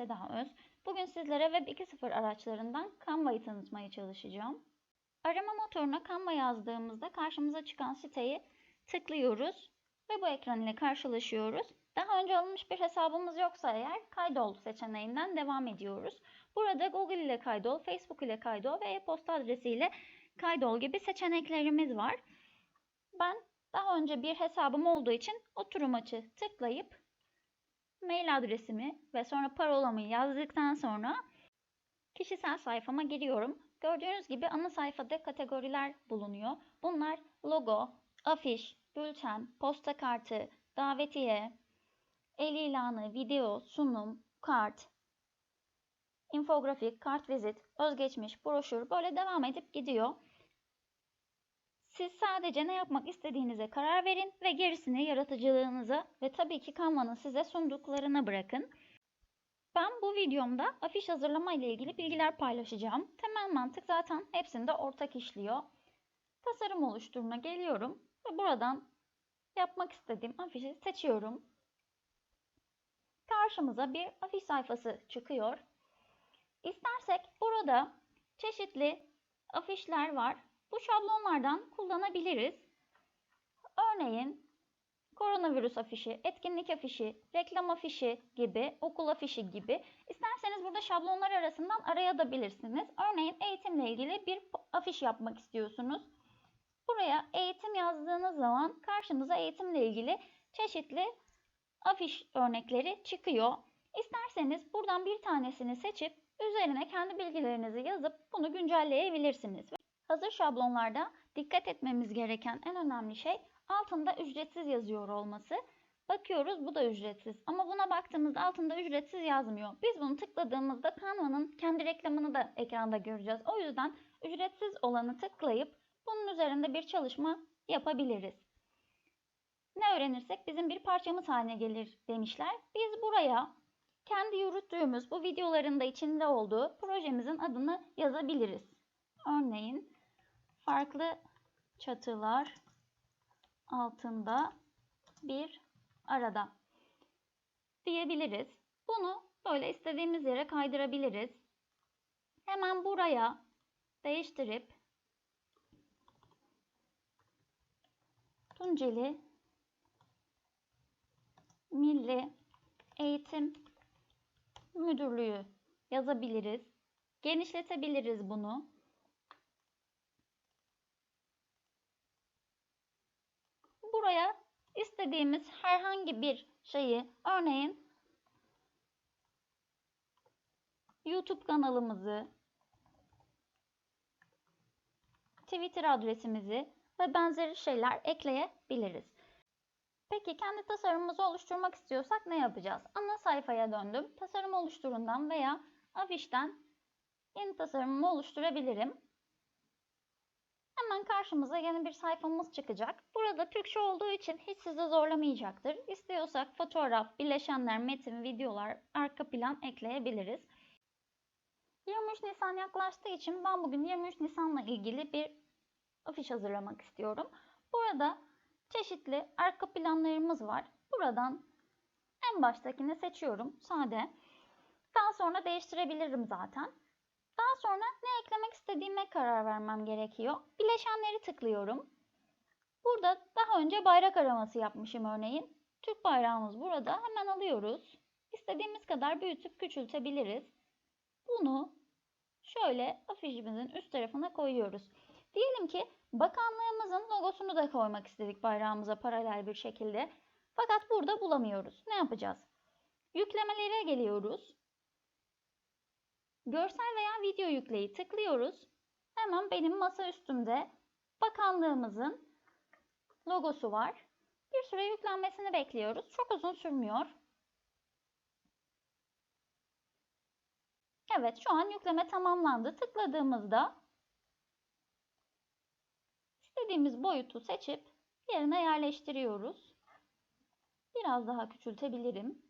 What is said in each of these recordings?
Seda Öz. Bugün sizlere Web 2.0 araçlarından Canva'yı tanıtmaya çalışacağım. Arama motoruna Canva yazdığımızda karşımıza çıkan siteyi tıklıyoruz ve bu ekran ile karşılaşıyoruz. Daha önce alınmış bir hesabımız yoksa eğer kaydol seçeneğinden devam ediyoruz. Burada Google ile kaydol, Facebook ile kaydol ve e-posta adresiyle kaydol gibi seçeneklerimiz var. Ben daha önce bir hesabım olduğu için oturum açı tıklayıp mail adresimi ve sonra parolamı yazdıktan sonra kişisel sayfama giriyorum. Gördüğünüz gibi ana sayfada kategoriler bulunuyor. Bunlar logo, afiş, bülten, posta kartı, davetiye, el ilanı, video, sunum, kart, infografik, kartvizit, özgeçmiş, broşür böyle devam edip gidiyor. Siz sadece ne yapmak istediğinize karar verin ve gerisini yaratıcılığınıza ve tabii ki Canva'nın size sunduklarına bırakın. Ben bu videomda afiş hazırlama ile ilgili bilgiler paylaşacağım. Temel mantık zaten hepsinde ortak işliyor. Tasarım oluşturma geliyorum ve buradan yapmak istediğim afişi seçiyorum. Karşımıza bir afiş sayfası çıkıyor. İstersek burada çeşitli afişler var. Bu şablonlardan kullanabiliriz. Örneğin koronavirüs afişi, etkinlik afişi, reklam afişi gibi, okul afişi gibi. İsterseniz burada şablonlar arasından arayabilirsiniz. Örneğin eğitimle ilgili bir afiş yapmak istiyorsunuz. Buraya eğitim yazdığınız zaman karşınıza eğitimle ilgili çeşitli afiş örnekleri çıkıyor. İsterseniz buradan bir tanesini seçip üzerine kendi bilgilerinizi yazıp bunu güncelleyebilirsiniz. Hazır şablonlarda dikkat etmemiz gereken en önemli şey altında ücretsiz yazıyor olması. Bakıyoruz bu da ücretsiz ama buna baktığımızda altında ücretsiz yazmıyor. Biz bunu tıkladığımızda Canva'nın kendi reklamını da ekranda göreceğiz. O yüzden ücretsiz olanı tıklayıp bunun üzerinde bir çalışma yapabiliriz. Ne öğrenirsek bizim bir parçamız haline gelir demişler. Biz buraya kendi yürüttüğümüz bu videoların da içinde olduğu projemizin adını yazabiliriz. Örneğin farklı çatılar altında bir arada diyebiliriz. Bunu böyle istediğimiz yere kaydırabiliriz. Hemen buraya değiştirip Tunceli Milli Eğitim Müdürlüğü yazabiliriz. Genişletebiliriz bunu. Buraya istediğimiz herhangi bir şeyi örneğin YouTube kanalımızı, Twitter adresimizi ve benzeri şeyler ekleyebiliriz. Peki kendi tasarımımızı oluşturmak istiyorsak ne yapacağız? Ana sayfaya döndüm. Tasarım oluşturundan veya afişten yeni tasarımımı oluşturabilirim. Hemen karşımıza yeni bir sayfamız çıkacak. Burada Türkçe olduğu için hiç sizi zorlamayacaktır. İstiyorsak fotoğraf, bileşenler, metin, videolar, arka plan ekleyebiliriz. 23 Nisan yaklaştığı için ben bugün 23 Nisan'la ilgili bir afiş hazırlamak istiyorum. Burada çeşitli arka planlarımız var. Buradan en baştakini seçiyorum. Sade. Daha sonra değiştirebilirim zaten. Sonra ne eklemek istediğime karar vermem gerekiyor. Bileşenleri tıklıyorum. Burada daha önce bayrak araması yapmışım örneğin. Türk bayrağımız burada. Hemen alıyoruz. İstediğimiz kadar büyütüp küçültebiliriz. Bunu şöyle afişimizin üst tarafına koyuyoruz. Diyelim ki bakanlığımızın logosunu da koymak istedik bayrağımıza paralel bir şekilde. Fakat burada bulamıyoruz. Ne yapacağız? Yüklemelere geliyoruz. Görsel veya video yükleyi tıklıyoruz. Hemen benim masa üstümde bakanlığımızın logosu var. Bir süre yüklenmesini bekliyoruz. Çok uzun sürmüyor. Evet şu an yükleme tamamlandı. Tıkladığımızda istediğimiz boyutu seçip yerine yerleştiriyoruz. Biraz daha küçültebilirim.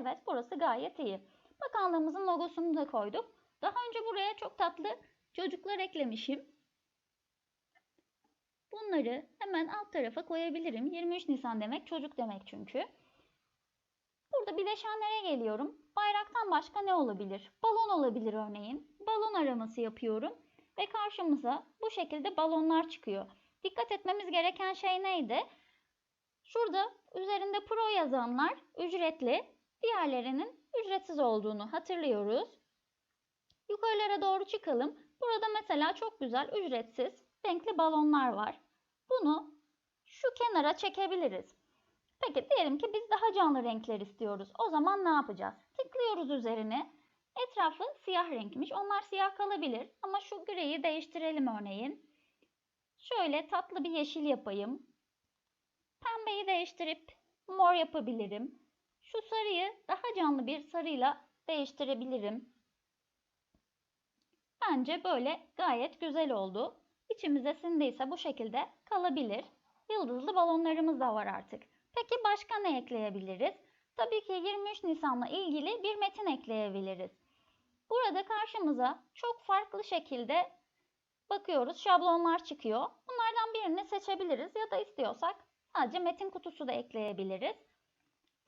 Evet burası gayet iyi. Bakanlığımızın logosunu da koyduk. Daha önce buraya çok tatlı çocuklar eklemişim. Bunları hemen alt tarafa koyabilirim. 23 Nisan demek çocuk demek çünkü. Burada bileşenlere geliyorum. bayraktan başka ne olabilir? Balon olabilir örneğin. Balon araması yapıyorum ve karşımıza bu şekilde balonlar çıkıyor. Dikkat etmemiz gereken şey neydi? Şurada üzerinde pro yazanlar ücretli, diğerlerinin ücretsiz olduğunu hatırlıyoruz. Yukarılara doğru çıkalım. Burada mesela çok güzel ücretsiz renkli balonlar var. Bunu şu kenara çekebiliriz. Peki diyelim ki biz daha canlı renkler istiyoruz. O zaman ne yapacağız? Tıklıyoruz üzerine. Etrafı siyah renkmiş. Onlar siyah kalabilir ama şu griyi değiştirelim örneğin. Şöyle tatlı bir yeşil yapayım. Pembeyi değiştirip mor yapabilirim. Şu sarıyı daha canlı bir sarıyla değiştirebilirim. Bence böyle gayet güzel oldu. İçimize sindiyse bu şekilde kalabilir. Yıldızlı balonlarımız da var artık. Peki başka ne ekleyebiliriz? Tabii ki 23 Nisan'la ilgili bir metin ekleyebiliriz. Burada karşımıza çok farklı şekilde bakıyoruz şablonlar çıkıyor. Bunlardan birini seçebiliriz ya da istiyorsak sadece metin kutusu da ekleyebiliriz.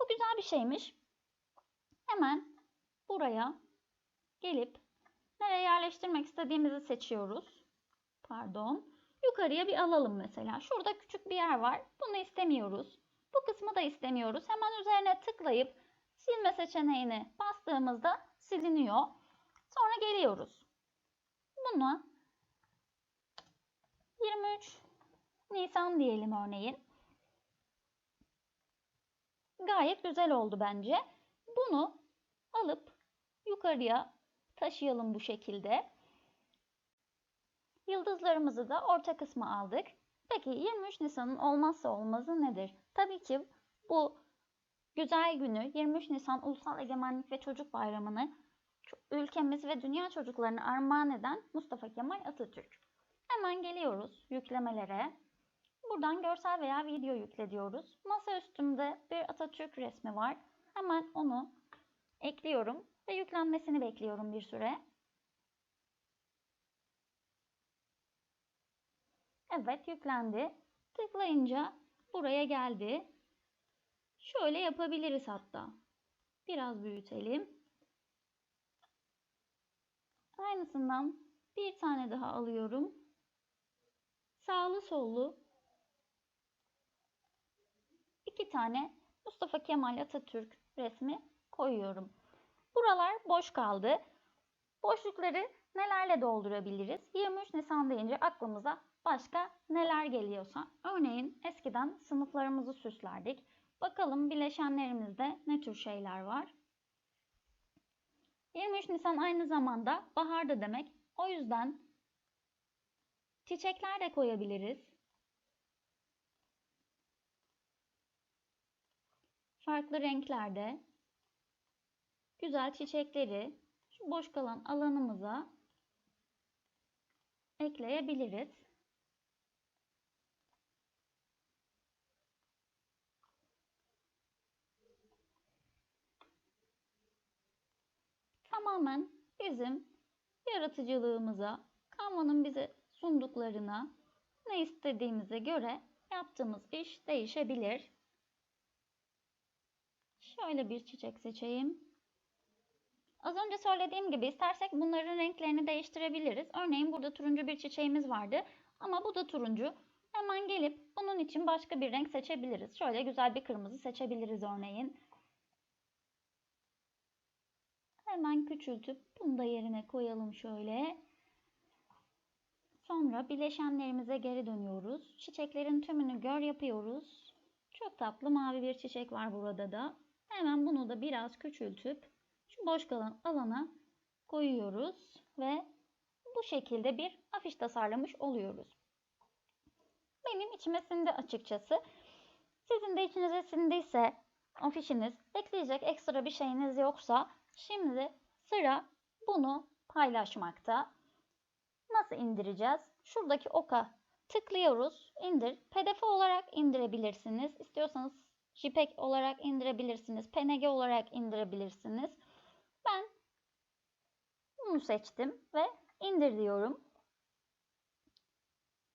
Bu güzel bir şeymiş. Hemen buraya gelip nereye yerleştirmek istediğimizi seçiyoruz. Pardon. Yukarıya bir alalım mesela. Şurada küçük bir yer var. Bunu istemiyoruz. Bu kısmı da istemiyoruz. Hemen üzerine tıklayıp silme seçeneğini bastığımızda siliniyor. Sonra geliyoruz. Buna 23 Nisan diyelim örneğin. Gayet güzel oldu bence. Bunu alıp yukarıya taşıyalım bu şekilde. Yıldızlarımızı da orta kısma aldık. Peki 23 Nisan'ın olmazsa olmazı nedir? Tabii ki bu güzel günü 23 Nisan Ulusal Egemenlik ve Çocuk Bayramı'nı ülkemiz ve dünya çocuklarına armağan eden Mustafa Kemal Atatürk. Hemen geliyoruz yüklemelere. Buradan görsel veya video yükle diyoruz. Masa üstümde bir Atatürk resmi var. Hemen onu ekliyorum ve yüklenmesini bekliyorum bir süre. Evet yüklendi. Tıklayınca buraya geldi. Şöyle yapabiliriz hatta. Biraz büyütelim. Aynısından bir tane daha alıyorum. Sağlı sollu iki tane Mustafa Kemal Atatürk resmi koyuyorum. Buralar boş kaldı. Boşlukları nelerle doldurabiliriz? 23 Nisan deyince aklımıza başka neler geliyorsa. Örneğin eskiden sınıflarımızı süslerdik. Bakalım bileşenlerimizde ne tür şeyler var. 23 Nisan aynı zamanda bahar da demek. O yüzden çiçekler de koyabiliriz. Farklı renklerde güzel çiçekleri şu boş kalan alanımıza ekleyebiliriz. Tamamen bizim yaratıcılığımıza, Canva'nın bize sunduklarına ne istediğimize göre yaptığımız iş değişebilir. Şöyle bir çiçek seçeyim. Az önce söylediğim gibi istersek bunların renklerini değiştirebiliriz. Örneğin burada turuncu bir çiçeğimiz vardı ama bu da turuncu. Hemen gelip bunun için başka bir renk seçebiliriz. Şöyle güzel bir kırmızı seçebiliriz örneğin. Hemen küçültüp bunu da yerine koyalım şöyle. Sonra bileşenlerimize geri dönüyoruz. Çiçeklerin tümünü gör yapıyoruz. Çok tatlı mavi bir çiçek var burada da. Hemen bunu da biraz küçültüp şu boş kalan alana koyuyoruz ve bu şekilde bir afiş tasarlamış oluyoruz. Benim içime sindi açıkçası. Sizin de içinize sindiyse afişiniz, ekleyecek ekstra bir şeyiniz yoksa şimdi sıra bunu paylaşmakta. Nasıl indireceğiz? Şuradaki oka tıklıyoruz. İndir. PDF olarak indirebilirsiniz. İstiyorsanız JPEG olarak indirebilirsiniz. PNG olarak indirebilirsiniz. Ben bunu seçtim ve indir diyorum.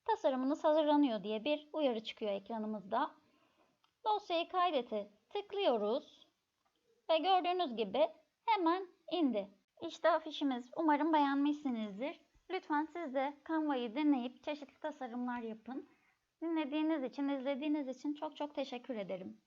Tasarımınız hazırlanıyor diye bir uyarı çıkıyor ekranımızda. Dosyayı kaydete tıklıyoruz ve gördüğünüz gibi hemen indi. İşte afişimiz. Umarım beğenmişsinizdir. Lütfen siz de Canva'yı deneyip çeşitli tasarımlar yapın. Dinlediğiniz için, izlediğiniz için çok çok teşekkür ederim.